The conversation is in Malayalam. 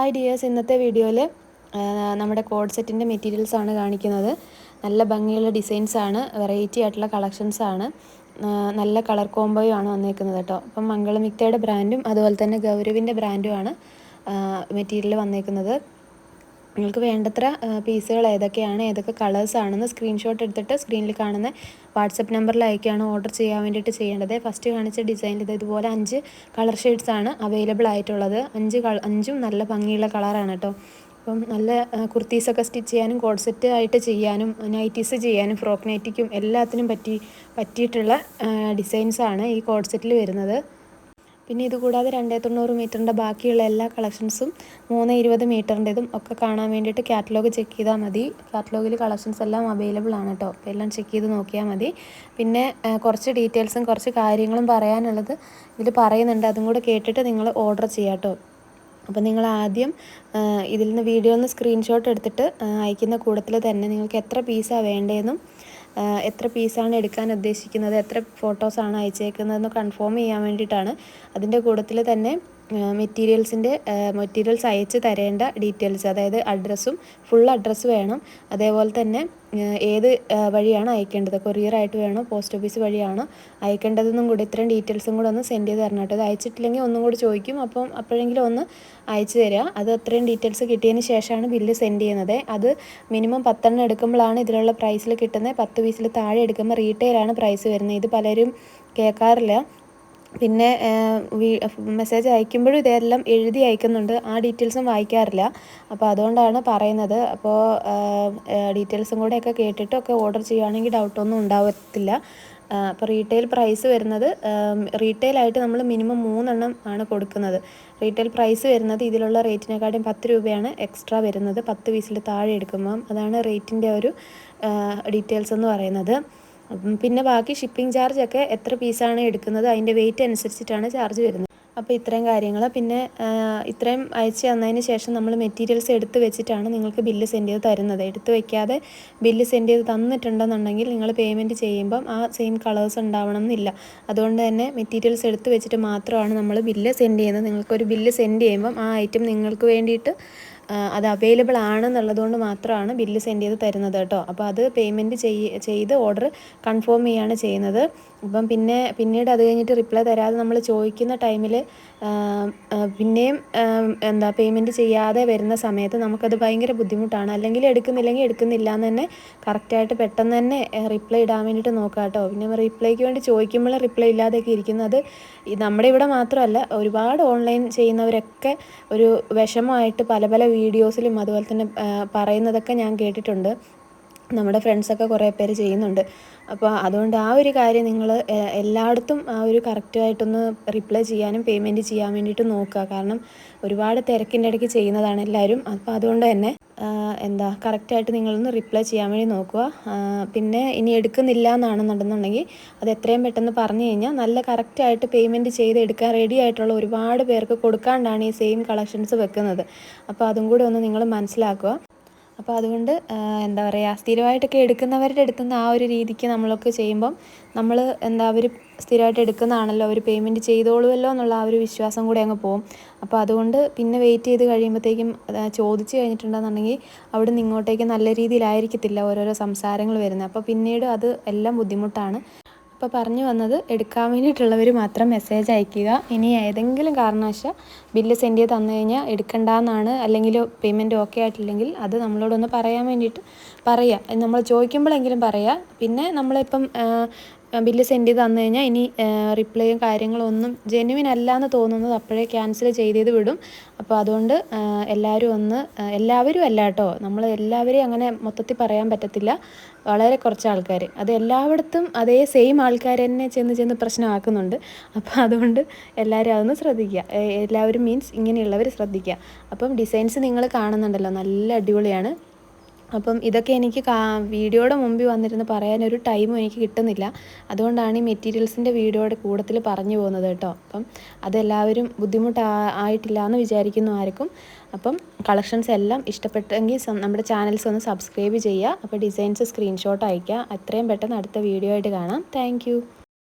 ഹായ് ഡിയേഴ്സ് ഇന്നത്തെ വീഡിയോയിൽ നമ്മുടെ കോഡ് സെറ്റിന്റെ മെറ്റീരിയൽസ് ആണ് കാണിക്കുന്നത്. നല്ല ഭംഗിയുള്ള ഡിസൈൻസ് ആണ് വെറൈറ്റി ആയിട്ടുള്ള കളക്ഷൻസ് ആണ്. നല്ല കളർ കോംബോയും ആണ് വന്നേക്കുന്നത് കേട്ടോ. അപ്പം മംഗളമിക്തയുടെ ബ്രാൻഡും അതുപോലെ തന്നെ ഗൗരവിന്റെ ബ്രാൻഡുമാണ് മെറ്റീരിയൽ വന്നേക്കുന്നത്. നിങ്ങൾക്ക് വേണ്ടത്ര പീസുകൾ ഏതൊക്കെയാണ് ഏതൊക്കെ കളേഴ്സ് ആണെന്ന് സ്ക്രീൻഷോട്ട് എടുത്തിട്ട് സ്ക്രീനിൽ കാണുന്ന വാട്സപ്പ് നമ്പറിൽ അയക്കുകയാണ് ഓർഡർ ചെയ്യാൻ വേണ്ടിയിട്ട് ചെയ്യേണ്ടത്. ഫസ്റ്റ് കാണിച്ച ഡിസൈനിൽ ഇത് ഇതുപോലെ അഞ്ച് കളർ ഷെയ്ഡ്സ് ആണ് അവൈലബിൾ ആയിട്ടുള്ളത്. അഞ്ച് അഞ്ചും നല്ല ഭംഗിയുള്ള കളറാണ് കേട്ടോ അപ്പം നല്ല കുർത്തീസൊക്കെ സ്റ്റിച്ച് ചെയ്യാനും കോഡ് സെറ്റ് ആയിട്ട് ചെയ്യാനും നൈറ്റീസ് ചെയ്യാനും ഫ്രോക്ക് നൈറ്റിക്കും എല്ലാത്തിനും പറ്റി പറ്റിയിട്ടുള്ള ഡിസൈൻസാണ് ഈ കോഡ് സെറ്റിൽ വരുന്നത്. പിന്നെ ഇതുകൂടാതെ രണ്ടേ തൊണ്ണൂറ് മീറ്ററിന്റെ ബാക്കിയുള്ള എല്ലാ കളക്ഷൻസും മൂന്ന് ഇരുപത് മീറ്ററിന്റെതും ഒക്കെ കാണാൻ വേണ്ടിയിട്ട് കാറ്റലോഗ് ചെക്ക് ചെയ്താൽ മതി. കാറ്റലോഗിൽ കളക്ഷൻസ് എല്ലാം അവൈലബിൾ ആണ് കേട്ടോ അപ്പോൾ എല്ലാം ചെക്ക് ചെയ്ത് നോക്കിയാൽ മതി. പിന്നെ കുറച്ച് ഡീറ്റെയിൽസും കുറച്ച് കാര്യങ്ങളും പറയാനുള്ളത് ഇതിൽ പറയുന്നുണ്ട്. അതും കൂടെ കേട്ടിട്ട് നിങ്ങൾ ഓർഡർ ചെയ്യാം കേട്ടോ അപ്പോൾ നിങ്ങൾ ആദ്യം ഇതിൽ നിന്ന് വീഡിയോ ഒന്ന് സ്ക്രീൻഷോട്ട് എടുത്തിട്ട് അയക്കുന്ന കൂട്ടത്തിൽ തന്നെ നിങ്ങൾക്ക് എത്ര പീസാണ് വേണ്ടതെന്നും എത്ര പീസാണ് എടുക്കാൻ ഉദ്ദേശിക്കുന്നത് എത്ര ഫോട്ടോസാണ് അയച്ചേക്കുന്നതെന്ന് കൺഫേം ചെയ്യാൻ വേണ്ടിയിട്ടാണ്. അതിന്റെ കൂട്ടത്തിൽ തന്നെ മെറ്റീരിയൽസിന്റെ മെറ്റീരിയൽസ് അയച്ച് തരേണ്ട ഡീറ്റെയിൽസ് അതായത് അഡ്രസ്സും ഫുൾ അഡ്രസ്സ് വേണം. അതേപോലെ തന്നെ ഏത് വഴിയാണ് അയക്കേണ്ടത്? കൊറിയറായിട്ട് വേണോ? പോസ്റ്റ് ഓഫീസ് വഴിയാണോ അയക്കേണ്ടതെന്നും കൂടി ഇത്രയും ഡീറ്റെയിൽസും കൂടെ ഒന്ന് സെൻഡ് ചെയ്ത് തരണം കേട്ടോ. അത് അയച്ചിട്ടില്ലെങ്കിൽ ഒന്നും കൂടി ചോദിക്കും. അപ്പം അപ്പോഴെങ്കിലും ഒന്ന് അയച്ചു തരിക അത് അത്രയും ഡീറ്റെയിൽസ് കിട്ടിയതിന് ശേഷമാണ് ബില്ല് സെൻഡ് ചെയ്യുന്നത്. അത് മിനിമം പത്തെണ്ണം എടുക്കുമ്പോഴാണ് ഇതിലുള്ള പ്രൈസിൽ കിട്ടുന്നത്. പത്ത് പീസിൽ താഴെ എടുക്കുമ്പോൾ റീറ്റെയിലാണ് പ്രൈസ് വരുന്നത്. ഇത് പലരും കേൾക്കാറില്ല. പിന്നെ മെസ്സേജ് അയക്കുമ്പോഴും ഇതെല്ലാം എഴുതി അയക്കുന്നുണ്ട്. ആ ഡീറ്റെയിൽസും വായിക്കാറില്ല. അപ്പോൾ അതുകൊണ്ടാണ് പറയുന്നത്. അപ്പോൾ ഡീറ്റെയിൽസും കൂടെയൊക്കെ കേട്ടിട്ടൊക്കെ ഓർഡർ ചെയ്യുകയാണെങ്കിൽ ഡൗട്ടൊന്നും ഉണ്ടാവത്തില്ല. അപ്പോൾ റീറ്റെയിൽ പ്രൈസ് വരുന്നത് റീറ്റെയിലായിട്ട് നമ്മൾ മിനിമം മൂന്നെണ്ണം ആണ് കൊടുക്കുന്നത്. റീറ്റെയിൽ പ്രൈസ് വരുന്നത് ഇതിലുള്ള റേറ്റിനെക്കാട്ടും പത്ത് രൂപയാണ് എക്സ്ട്രാ വരുന്നത്. പത്ത് പീസിൽ താഴെ എടുക്കുമ്പം അതാണ് റേറ്റിന്റെ ഒരു ഡീറ്റെയിൽസ് എന്ന് പറയുന്നത്. പിന്നെ ബാക്കി ഷിപ്പിംഗ് ചാർജ് ഒക്കെ എത്ര പീസാണ് എടുക്കുന്നത് അതിന്റെ വെയിറ്റ് അനുസരിച്ചിട്ടാണ് ചാർജ് വരുന്നത്. അപ്പോൾ ഇത്രയും കാര്യങ്ങൾ പിന്നെ ഇത്രയും അയച്ചു തന്നതിന് ശേഷം നമ്മൾ മെറ്റീരിയൽസ് എടുത്ത് വെച്ചിട്ടാണ് നിങ്ങൾക്ക് ബില്ല് സെൻഡ് ചെയ്ത് തരുന്നത്. എടുത്ത് വെക്കാതെ ബില്ല് സെൻഡ് ചെയ്ത് തന്നിട്ടുണ്ടെന്നുണ്ടെങ്കിൽ നിങ്ങൾ പേയ്മെന്റ് ചെയ്യുമ്പം ആ സെയിം കളേഴ്സ് ഉണ്ടാവണം എന്നില്ല. അതുകൊണ്ട് തന്നെ മെറ്റീരിയൽസ് എടുത്ത് വെച്ചിട്ട് മാത്രമാണ് നമ്മൾ ബില്ല് സെൻഡ് ചെയ്യുന്നത്. നിങ്ങൾക്കൊരു ബില്ല് സെൻഡ് ചെയ്യുമ്പം ആ ഐറ്റം നിങ്ങൾക്ക് വേണ്ടിയിട്ട് അത് അവൈലബിൾ ആണെന്നുള്ളതുകൊണ്ട് മാത്രമാണ് ബില്ല് സെൻഡ് ചെയ്ത് തരുന്നത് കേട്ടോ. അപ്പോൾ അത് പേയ്മെന്റ് ചെയ്ത് ഓർഡർ കൺഫേം ചെയ്യുകയാണ് ചെയ്യുന്നത്. അപ്പം പിന്നെ പിന്നീട് അത് കഴിഞ്ഞിട്ട് റിപ്ലൈ തരാതെ നമ്മൾ ചോദിക്കുന്ന ടൈമിൽ പിന്നെയും എന്താ പേയ്മെന്റ് ചെയ്യാതെ വരുന്ന സമയത്ത് നമുക്കത് ഭയങ്കര ബുദ്ധിമുട്ടാണ്. അല്ലെങ്കിൽ എടുക്കുന്നില്ലെങ്കിൽ എടുക്കുന്നില്ല എന്ന് തന്നെ കറക്റ്റായിട്ട് പെട്ടെന്ന് തന്നെ റിപ്ലൈ ഇടാൻ വേണ്ടിയിട്ട് നോക്കാം കേട്ടോ. പിന്നെ റിപ്ലൈക്ക് വേണ്ടി ചോദിക്കുമ്പോൾ റിപ്ലൈ ഇല്ലാതെയൊക്കെ ഇരിക്കുന്നത് നമ്മുടെ ഇവിടെ മാത്രമല്ല ഒരുപാട് ഓൺലൈൻ ചെയ്യുന്നവരൊക്കെ ഒരു വിഷമമായിട്ട് പല പല വീഡിയോസിലും അതുപോലെ തന്നെ പറയുന്നതൊക്കെ ഞാൻ കേട്ടിട്ടുണ്ട്. നമ്മുടെ ഫ്രണ്ട്സൊക്കെ കുറേ പേര് ചെയ്യുന്നുണ്ട്. അപ്പോൾ അതുകൊണ്ട് ആ ഒരു കാര്യം നിങ്ങൾ എല്ലായിടത്തും ആ ഒരു കറക്റ്റായിട്ടൊന്ന് റിപ്ലൈ ചെയ്യാനും പേയ്മെന്റ് ചെയ്യാൻ വേണ്ടിയിട്ട് നോക്കുക. കാരണം ഒരുപാട് തിരക്കിന്റെ ഇടയ്ക്ക് ചെയ്യുന്നതാണ് എല്ലാവരും. അപ്പോൾ അതുകൊണ്ട് തന്നെ എന്താ കറക്റ്റായിട്ട് നിങ്ങളൊന്ന് റിപ്ലൈ ചെയ്യാൻ വേണ്ടി നോക്കുക. പിന്നെ ഇനി എടുക്കുന്നില്ല എന്നാണെന്നുണ്ടെന്നുണ്ടെങ്കിൽ അത് എത്രയും പെട്ടെന്ന് പറഞ്ഞു കഴിഞ്ഞാൽ നല്ല കറക്റ്റായിട്ട് പേയ്മെന്റ് ചെയ്ത് എടുക്കാൻ റെഡി ആയിട്ടുള്ള ഒരുപാട് പേർക്ക് കൊടുക്കാണ്ടാണ് ഈ സെയിം കളക്ഷൻസ് വെക്കുന്നത്. അപ്പോൾ അതും കൂടി ഒന്ന് നിങ്ങൾ മനസ്സിലാക്കുക. അപ്പോൾ അതുകൊണ്ട് എന്താ പറയുക സ്ഥിരമായിട്ടൊക്കെ എടുക്കുന്നവരുടെ അടുത്തുനിന്ന് ആ ഒരു രീതിക്ക് നമ്മളൊക്കെ ചെയ്യുമ്പം നമ്മൾ എന്താ അവർ സ്ഥിരമായിട്ട് എടുക്കുന്നതാണല്ലോ അവർ പേയ്മെന്റ് ചെയ്തോളുമല്ലോ എന്നുള്ള ആ ഒരു വിശ്വാസം കൂടെ അങ്ങ് പോകും അപ്പോൾ അതുകൊണ്ട് പിന്നെ വെയിറ്റ് ചെയ്ത് കഴിയുമ്പോഴത്തേക്കും ചോദിച്ചു കഴിഞ്ഞിട്ടുണ്ടെന്നുണ്ടെങ്കിൽ അവിടെ നിന്ന് ഇങ്ങോട്ടേക്ക് നല്ല രീതിയിലായിരിക്കത്തില്ല ഓരോരോ സംസാരങ്ങൾ വരുന്നത്. അപ്പോൾ പിന്നീട് അത് എല്ലാം ബുദ്ധിമുട്ടാണ്. അപ്പോൾ പറഞ്ഞു വന്നത് എടുക്കാൻ വേണ്ടിയിട്ടുള്ളവർ മാത്രം മെസ്സേജ് അയക്കുക. ഇനി ഏതെങ്കിലും കാരണവശാൽ ബില്ല് സെൻഡ് ചെയ്ത് തന്നു കഴിഞ്ഞാൽ എടുക്കണ്ടെന്നാണ് അല്ലെങ്കിൽ പേയ്മെന്റ് ഓക്കെ ആയിട്ടില്ലെങ്കിൽ അത് നമ്മളോടൊന്ന് പറയാൻ വേണ്ടിയിട്ട് പറയുക നമ്മൾ ചോദിക്കുമ്പോഴെങ്കിലും പറയുക പിന്നെ നമ്മളിപ്പം ബില്ല് സെൻഡ് ചെയ്ത് തന്നു കഴിഞ്ഞാൽ ഇനി റിപ്ലൈയും കാര്യങ്ങളും ഒന്നും ജെന്യുവിൻ അല്ല എന്ന് തോന്നുന്നത് അപ്പോഴേ ക്യാൻസൽ ചെയ്ത് വിടും. അപ്പോൾ അതുകൊണ്ട് എല്ലാവരും ഒന്ന് എല്ലാവരും അല്ല കേട്ടോ. നമ്മൾ എല്ലാവരെയും അങ്ങനെ മൊത്തത്തിൽ പറയാൻ പറ്റത്തില്ല. വളരെ കുറച്ച് ആൾക്കാർ അത് എല്ലായിടത്തും അതേ സെയിം ആൾക്കാർ തന്നെ ചെന്ന് ചെന്ന് പ്രശ്നമാക്കുന്നുണ്ട്. അപ്പോൾ അതുകൊണ്ട് എല്ലാവരും അതൊന്ന് ശ്രദ്ധിക്കുക. എല്ലാവരും മീൻസ് ഇങ്ങനെയുള്ളവർ ശ്രദ്ധിക്കുക. അപ്പം ഡിസൈൻസ് നിങ്ങൾ കാണുന്നുണ്ടല്ലോ. നല്ല അടിപൊളിയാണ്. അപ്പം ഇതൊക്കെ എനിക്ക് വീഡിയോയുടെ മുമ്പിൽ വന്നിരുന്ന് പറയാനൊരു ടൈമും എനിക്ക് കിട്ടുന്നില്ല. അതുകൊണ്ടാണ് ഈ മെറ്റീരിയൽസിന്റെ വീഡിയോയുടെ കൂടത്തിൽ പറഞ്ഞു പോകുന്നത് കേട്ടോ. അപ്പം അതെല്ലാവരും ബുദ്ധിമുട്ട് ആയിട്ടില്ല എന്ന് വിചാരിക്കുന്നു ആർക്കും. അപ്പം കളക്ഷൻസ് എല്ലാം ഇഷ്ടപ്പെട്ടെങ്കിൽ നമ്മുടെ ചാനൽസ് ഒന്ന് സബ്സ്ക്രൈബ് ചെയ്യുക. അപ്പോൾ ഡിസൈൻസ് സ്ക്രീൻഷോട്ട് അയയ്ക്കുക. അത്രയും പെട്ടെന്ന് അടുത്ത വീഡിയോ ആയിട്ട് കാണാം. താങ്ക്